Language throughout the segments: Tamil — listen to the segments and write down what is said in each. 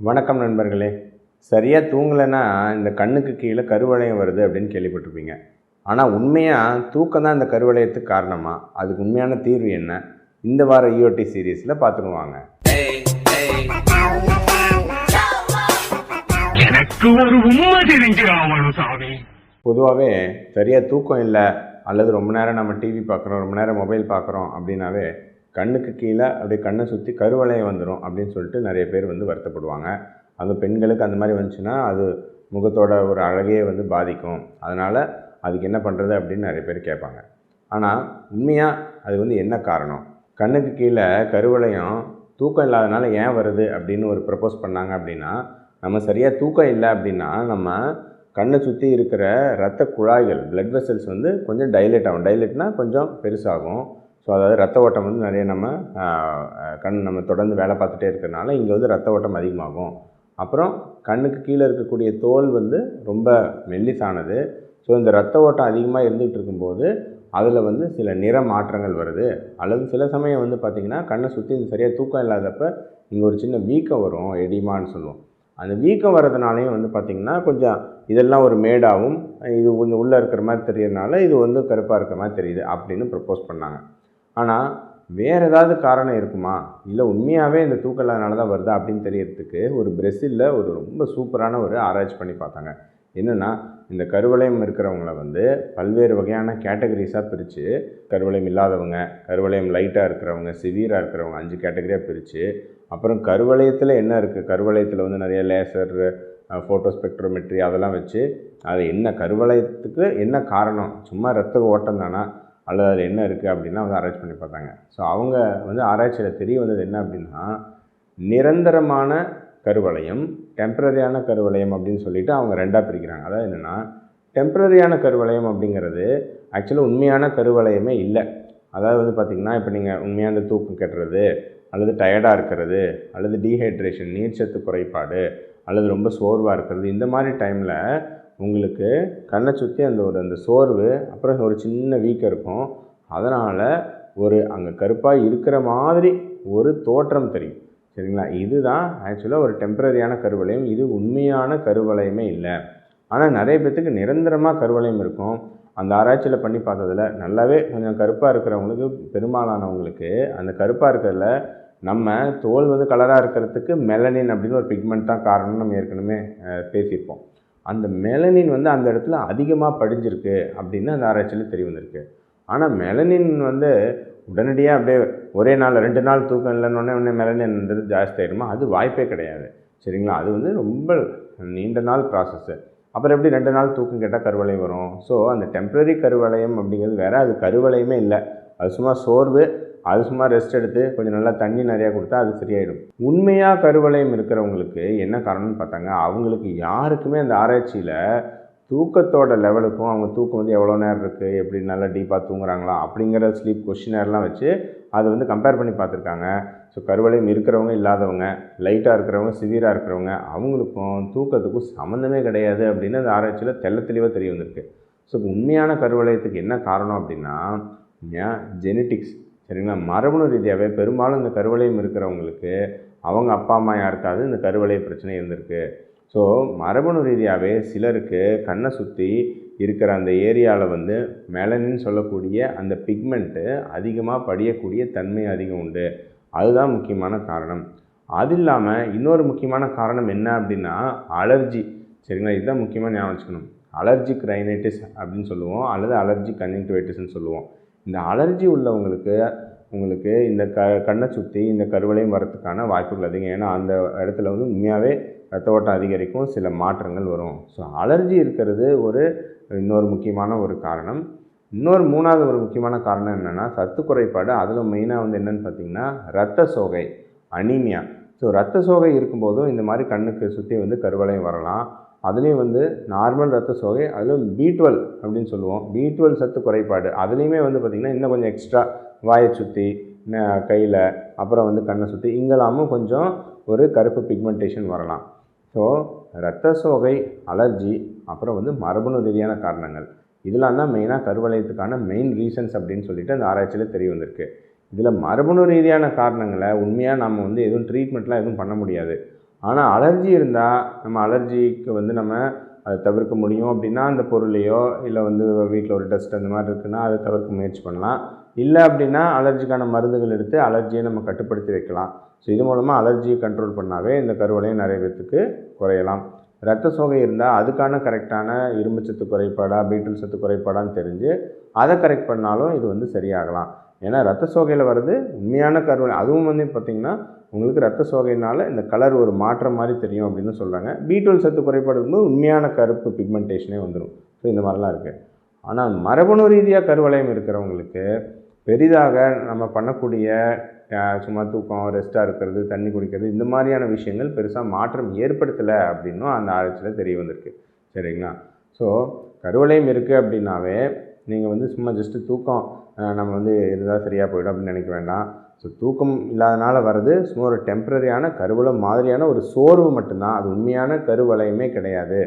வணக்கம் நண்பர்களே. சரியாக தூங்கலைன்னா இந்த கண்ணுக்கு கீழே கருவளையம் வருது அப்படின்னு கேள்விப்பட்டிருப்பீங்க. ஆனால் உண்மையாக தூக்கம் தான் இந்த கருவளையத்துக்கு காரணமா? அதுக்கு உண்மையான தீர்வு என்ன? இந்த வார E இஓடி சீரீஸில் பார்த்துருவாங்க பொதுவாகவே சரியாக தூக்கம் இல்லை அல்லது ரொம்ப நேரம் நம்ம டிவி பார்க்குறோம் ரொம்ப நேரம் மொபைல் பார்க்குறோம் அப்படின்னாவே கண்ணுக்கு கீழே அப்படியே கண்ணை சுற்றி கருவளையம் வந்துடும் அப்படின்னு சொல்லிட்டு நிறைய பேர் வந்து வருத்தப்படுவாங்க. அந்த பெண்களுக்கு அந்த மாதிரி வந்துச்சுன்னா அது முகத்தோட ஒரு அழகையே வந்து பாதிக்கும். அதனால் அதுக்கு என்ன பண்ணுறது அப்படின்னு நிறைய பேர் கேட்பாங்க. ஆனால் உண்மையாக அது வந்து என்ன காரணம்? கண்ணுக்கு கீழே கருவளையம் தூக்கம் இல்லாதனால ஏன் வருது அப்படின்னு ஒரு ப்ரப்போஸ் பண்ணாங்க அப்படின்னா நம்ம சரியாக தூக்கம் இல்லை அப்படின்னா நம்ம கண்ணை சுற்றி இருக்கிற ரத்த குழாய்கள் ப்ளட் வெசல்ஸ் வந்து கொஞ்சம் டைலேட் ஆகும். டைலேட்னா கொஞ்சம் பெருசாகும். ஸோ அதாவது ரத்த ஓட்டம் வந்து நிறைய நம்ம கண் நம்ம தொடர்ந்து வேலை பார்த்துட்டே இருக்கிறனால இங்கே வந்து ரத்த ஓட்டம் அதிகமாகும். அப்புறம் கண்ணுக்கு கீழே இருக்கக்கூடிய தோல் வந்து ரொம்ப மெல்லிசானது. ஸோ இந்த ரத்த ஓட்டம் அதிகமாக இருந்துகிட்டு இருக்கும்போது அதில் வந்து சில நிற மாற்றங்கள் வருது. அல்லது சில சமயம் வந்து பார்த்திங்கன்னா கண்ணை சுற்றி சரியாக தூக்கம் இல்லாதப்ப இங்கே ஒரு சின்ன வீக்கம் வரும் எடிமான்னு சொல்லுவோம். அந்த வீக்கம் வர்றதுனாலையும் வந்து பார்த்திங்கன்னா கொஞ்சம் இதெல்லாம் ஒரு மேடாகவும் இது கொஞ்சம் உள்ளே இருக்கிற மாதிரி தெரியறதுனால இது வந்து கருப்பாக இருக்கிற மாதிரி தெரியுது அப்படின்னு ப்ரப்போஸ் பண்ணாங்க. ஆனால் வேறு ஏதாவது காரணம் இருக்குமா? இல்லை உண்மையாகவே இந்த தூக்கம் இல்லாதனால தான் வருதா அப்படின்னு தெரியறதுக்கு ஒரு பிரசிலில் ஒரு ரொம்ப சூப்பரான ஒரு ஆராய்ச்சி பண்ணி பார்த்தாங்க. என்னென்னா இந்த கருவளையம் இருக்கிறவங்கள வந்து பல்வேறு வகையான கேட்டகரிஸாக பிரித்து கருவளையம் இல்லாதவங்க கருவளையம் லைட்டாக இருக்கிறவங்க சிவியராக இருக்கிறவங்க அஞ்சு கேட்டகரியாக பிரித்து அப்புறம் கருவளையத்தில் என்ன இருக்குது கருவளையத்தில் வந்து நிறைய லேசர் ஃபோட்டோ ஸ்பெக்ட்ரோமெட்ரி அதெல்லாம் வச்சு அது என்ன கருவளையத்துக்கு என்ன காரணம்? சும்மா ரத்த ஓட்டம் தானா? அல்லது அது என்ன இருக்குது அப்படின்னா வந்து ஆராய்ச்சி பண்ணி பார்த்தாங்க. ஸோ அவங்க வந்து ஆராய்ச்சியில் தெரிய வந்தது என்ன அப்படின்னா நிரந்தரமான கருவளையம் டெம்பரரியான கருவளையம் அப்படின்னு சொல்லிட்டு அவங்க ரெண்டாக பிரிக்கிறாங்க. அதாவது என்னென்னா டெம்பரரியான கருவளையம் அப்படிங்கிறது ஆக்சுவலாக உண்மையான கருவளையமே இல்லை. அதாவது வந்து பார்த்திங்கன்னா இப்போ நீங்கள் உண்மையான தூக்கம் கட்டுறது அல்லது டயர்டாக இருக்கிறது அல்லது டீஹைட்ரேஷன் நீர்ச்சத்து குறைபாடு அல்லது ரொம்ப சோர்வாக இருக்கிறது இந்த மாதிரி டைமில் உங்களுக்கு கண்ணை சுற்றி அந்த ஒரு அந்த சோர்வு அப்புறம் ஒரு சின்ன வீக்கம் இருக்கும். அதனால் ஒரு அங்கே கருப்பாக இருக்கிற மாதிரி ஒரு தோற்றம் தெரியும். சரிங்களா? இதுதான் ஆக்சுவலாக ஒரு டெம்பரரியான கருவளையம். இது உண்மையான கருவளையமே இல்லை. ஆனால் நிறைய பேர்த்துக்கு நிரந்தரமாக கருவளையம் இருக்கும். அந்த ஆராய்ச்சியில் பண்ணி பார்த்ததுல நல்லாவே கொஞ்சம் கருப்பாக இருக்கிறவங்களுக்கு பெரும்பாலானவங்களுக்கு அந்த கருப்பாக இருக்கிறதுல நம்ம தோல் வந்து கலராக இருக்கிறதுக்கு மெலனின் அப்படின்னு ஒரு பிக்மெண்ட் தான் காரணம்னு நம்ம ஏற்கனவே பேசியிருப்போம். அந்த மெலனின் வந்து அந்த இடத்துல அதிகமாக படிஞ்சிருக்கு அப்படின்னு அந்த ஆராய்ச்சியில் தெரிய வந்திருக்கு. ஆனால் மெலனின் வந்து உடனடியாக அப்படியே ஒரே நாள் ரெண்டு நாள் தூக்கம் இல்லைன்னொடனே உடனே மெலனின்றது ஜாஸ்தி ஆயிடுமா? அது வாய்ப்பே கிடையாது. சரிங்களா? அது வந்து ரொம்ப நீண்ட நாள் ப்ராசஸ்ஸு அப்புறம் எப்படி ரெண்டு நாள் தூக்கம் கேட்டால் கருவளையம் வரும்? ஸோ அந்த டெம்ப்ரரி கருவளையம் அப்படிங்கிறது வேறு அது கருவளையமே இல்லை. அது சும்மா சோர்வு அது சும்மா ரெஸ்ட் எடுத்து கொஞ்சம் நல்லா தண்ணி நிறையா கொடுத்தா அது சரியாயிடும். உண்மையாக கருவளையம் இருக்கிறவங்களுக்கு என்ன காரணம்னு பார்த்தாங்க? அவங்களுக்கு யாருக்குமே அந்த ஆராய்ச்சியில் தூக்கத்தோட லெவலுக்கும் அவங்க தூக்கம் வந்து எவ்வளோ நேரம் இருக்குது எப்படி நல்லா டீப்பாக தூங்குறாங்களா? அப்படிங்கிற ஸ்லீப் கொஷினர்லாம் வச்சு அதை வந்து கம்பேர் பண்ணி பார்த்துருக்காங்க. ஸோ கருவளையம் இருக்கிறவங்க இல்லாதவங்க லைட்டாக இருக்கிறவங்க சிவியராக இருக்கிறவங்க அவங்களுக்கும் தூக்கத்துக்கும் சம்மந்தமே கிடையாது அப்படின்னு அந்த ஆராய்ச்சியில் தெள்ள தெளிவாக தெரிய வந்திருக்கு. ஸோ உண்மையான கருவளையத்துக்கு என்ன காரணம் அப்படின்னா ஜெனட்டிக்ஸ் சரிங்களா? மரபணு ரீதியாகவே பெரும்பாலும் இந்த கருவளையம் இருக்கிறவங்களுக்கு அவங்க அப்பா அம்மா யாருக்காவது இந்த கருவளைய பிரச்சனை இருந்திருக்கு. ஸோ மரபணு ரீதியாகவே சிலருக்கு கண்ணை சுற்றி இருக்கிற அந்த ஏரியாவில் வந்து மெலனின்னு சொல்லக்கூடிய அந்த பிக்மெண்ட்டு அதிகமாக படியக்கூடிய தன்மை அதிகம் உண்டு. அதுதான் முக்கியமான காரணம். அது இல்லாமல் இன்னொரு முக்கியமான காரணம் என்ன அப்படின்னா அலர்ஜி சரிங்களா? இதுதான் முக்கியமாக ஞாபகம் வச்சுக்கணும். அலர்ஜிக் ரைனைட்டிஸ் அப்படின்னு சொல்லுவோம். அல்லது அலர்ஜிக் கன்ஜங்டிவைட்டிஸ்னு சொல்லுவோம். இந்த அலர்ஜி உள்ளவங்களுக்கு உங்களுக்கு இந்த க கண்ணை சுற்றி இந்த கருவளையம் வரத்துக்கான வாய்ப்புகள் அதிகம். ஏன்னா அந்த இடத்துல வந்து உண்மையாகவே ரத்த ஓட்டம் அதிகரிக்கும் சில மாற்றங்கள் வரும். ஸோ அலர்ஜி இருக்கிறது ஒரு இன்னொரு முக்கியமான ஒரு காரணம். இன்னொரு மூணாவது ஒரு முக்கியமான காரணம் என்னென்னா சத்து குறைபாடு. அதில் மெயினாக வந்து என்னென்னு பார்த்தீங்கன்னா ரத்த சோகை அனீமியா ஸோ ரத்த சோகை இருக்கும்போதும் இந்த மாதிரி கண்ணுக்கு சுற்றி வந்து கருவளையம் வரலாம். அதுலேயும் வந்து நார்மல் ரத்த சோகை அதிலும் பி டுவெல் அப்படின்னு சொல்லுவோம். பி டுவெல் சத்து குறைபாடு. அதுலேயுமே வந்து பார்த்திங்கன்னா இன்னும் கொஞ்சம் எக்ஸ்ட்ரா வாயை சுற்றி கையில் அப்புறம் வந்து கண்ணை சுற்றி இங்கெல்லாமும் கொஞ்சம் ஒரு கருப்பு பிக்மெண்டேஷன் வரலாம். ஸோ ரத்த சோகை அலர்ஜி அப்புறம் வந்து மரபணு ரீதியான காரணங்கள். இதெல்லாம் தான் மெயினாக கருவளையத்துக்கான மெயின் ரீசன்ஸ் அப்படின்னு சொல்லிட்டு அந்த ஆராய்ச்சியில் தெரிய வந்திருக்கு. இதில் மரபணு ரீதியான காரணங்களை உண்மையாக நம்ம வந்து எதுவும் ட்ரீட்மெண்ட்லாம் எதுவும் பண்ண முடியாது. ஆனால் அலர்ஜி இருந்தால் நம்ம அலர்ஜிக்கு வந்து நம்ம அதை தவிர்க்க முடியும். அப்படின்னா அந்த பொருளையோ இல்லை வந்து வீட்டில் ஒரு டஸ்ட் அந்த மாதிரி இருக்குன்னா அதை தவிர்க்க முயற்சி பண்ணலாம். இல்லை அப்படின்னா அலர்ஜிக்கான மருந்துகள் எடுத்து அலர்ஜியை நம்ம கட்டுப்படுத்தி வைக்கலாம். ஸோ இது மூலமாக அலர்ஜியை கண்ட்ரோல் பண்ணாவே இந்த கருவலையும் நிறைய பேர்த்துக்கு குறையலாம். ரத்த சோகை இருந்தால் அதுக்கான கரெக்டான இரும்புச்சத்து குறைபாடாக பீட்டல் சத்து குறைபாடான்னு தெரிஞ்சு அதை கரெக்ட் பண்ணாலும் இது வந்து சரியாகலாம். ஏன்னா ரத்த சோகையில் வர்றது உண்மையான கருவளை அதுவும் வந்து பார்த்திங்கன்னா உங்களுக்கு ரத்த சோகையினால் இந்த கலர் ஒரு மாற்றம் மாதிரி தெரியும் அப்படின்னு சொல்கிறாங்க பீட்டல் சத்து குறைபாடு இருக்கும்போது உண்மையான கருப்பு பிக்மெண்டேஷனே வந்துடும் ஸோ இந்த மாதிரிலாம் இருக்குது ஆனால் மரபணு ரீதியாக கருவளையம் இருக்கிறவங்களுக்கு பெரிதாக நம்ம பண்ணக்கூடிய சும்மா தூக்கம் ரெஸ்ட்டாக இருக்கிறது தண்ணி குடிக்கிறது இந்த மாதிரியான விஷயங்கள் பெருசாக மாற்றம் ஏற்படுத்தலை அப்படின்னும் அந்த ஆராய்ச்சியில் தெரிய வந்திருக்கு. சரிங்களா? ஸோ கருவளையம் இருக்குது அப்படின்னாவே நீங்கள் வந்து சும்மா ஜஸ்ட்டு தூக்கம் நம்ம வந்து இருந்தால் சரியாக போயிடும் அப்படின்னு நினைக்க வேண்டாம். ஸோ தூக்கம் இல்லாதனால வர்றது சும்மா ஒரு டெம்பரரியான கருவளம் மாதிரியான ஒரு சோர்வு மட்டும்தான். அது உண்மையான கருவளையமே கிடையாது.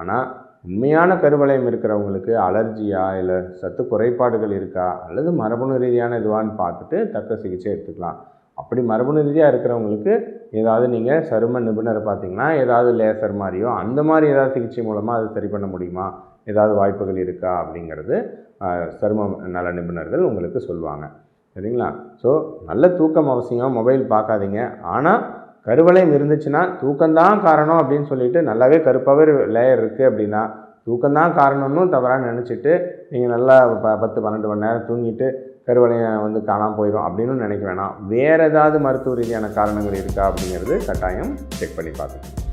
ஆனால் உண்மையான கருவளையம் இருக்கிறவங்களுக்கு அலர்ஜியா இல்லை சத்து குறைபாடுகள் இருக்கா அல்லது மரபணு ரீதியான இதுவான்னு பார்த்துட்டு தக்க சிகிச்சை எடுத்துக்கலாம். அப்படி மரபணு ரீதியாக இருக்கிறவங்களுக்கு ஏதாவது நீங்கள் சரும நிபுணரை பார்த்தீங்கன்னா ஏதாவது லேசர் மாதிரியோ அந்த மாதிரி ஏதாவது சிகிச்சை மூலமாக அது சரி பண்ண முடியுமா? ஏதாவது வாய்ப்புகள் இருக்கா? அப்படிங்கிறது சரும நல நிபுணர்கள் உங்களுக்கு சொல்லுவாங்க. சரிங்களா? ஸோ நல்ல தூக்கம் அவசியம். மொபைல் பார்க்காதீங்க. ஆனால் கருவளையம் இருந்துச்சுன்னா தூக்கம்தான் காரணம் அப்படின்னு சொல்லிட்டு நல்லாவே கருப்பாகவே லேயர் இருக்குது அப்படின்னா தூக்கம்தான் காரணம்னு தவறாக நினச்சிட்டு நீங்கள் நல்லா ப பத்து பன்னெண்டு மணி நேரம் தூங்கிட்டு கருவளையம் வந்து காணாமல் போயிடும் அப்படின்னு நினைக்க வேணாம். வேறு ஏதாவது மருத்துவ ரீதியான காரணங்கள் இருக்கா அப்படிங்கிறது கட்டாயம் செக் பண்ணி பார்த்துக்கணும்.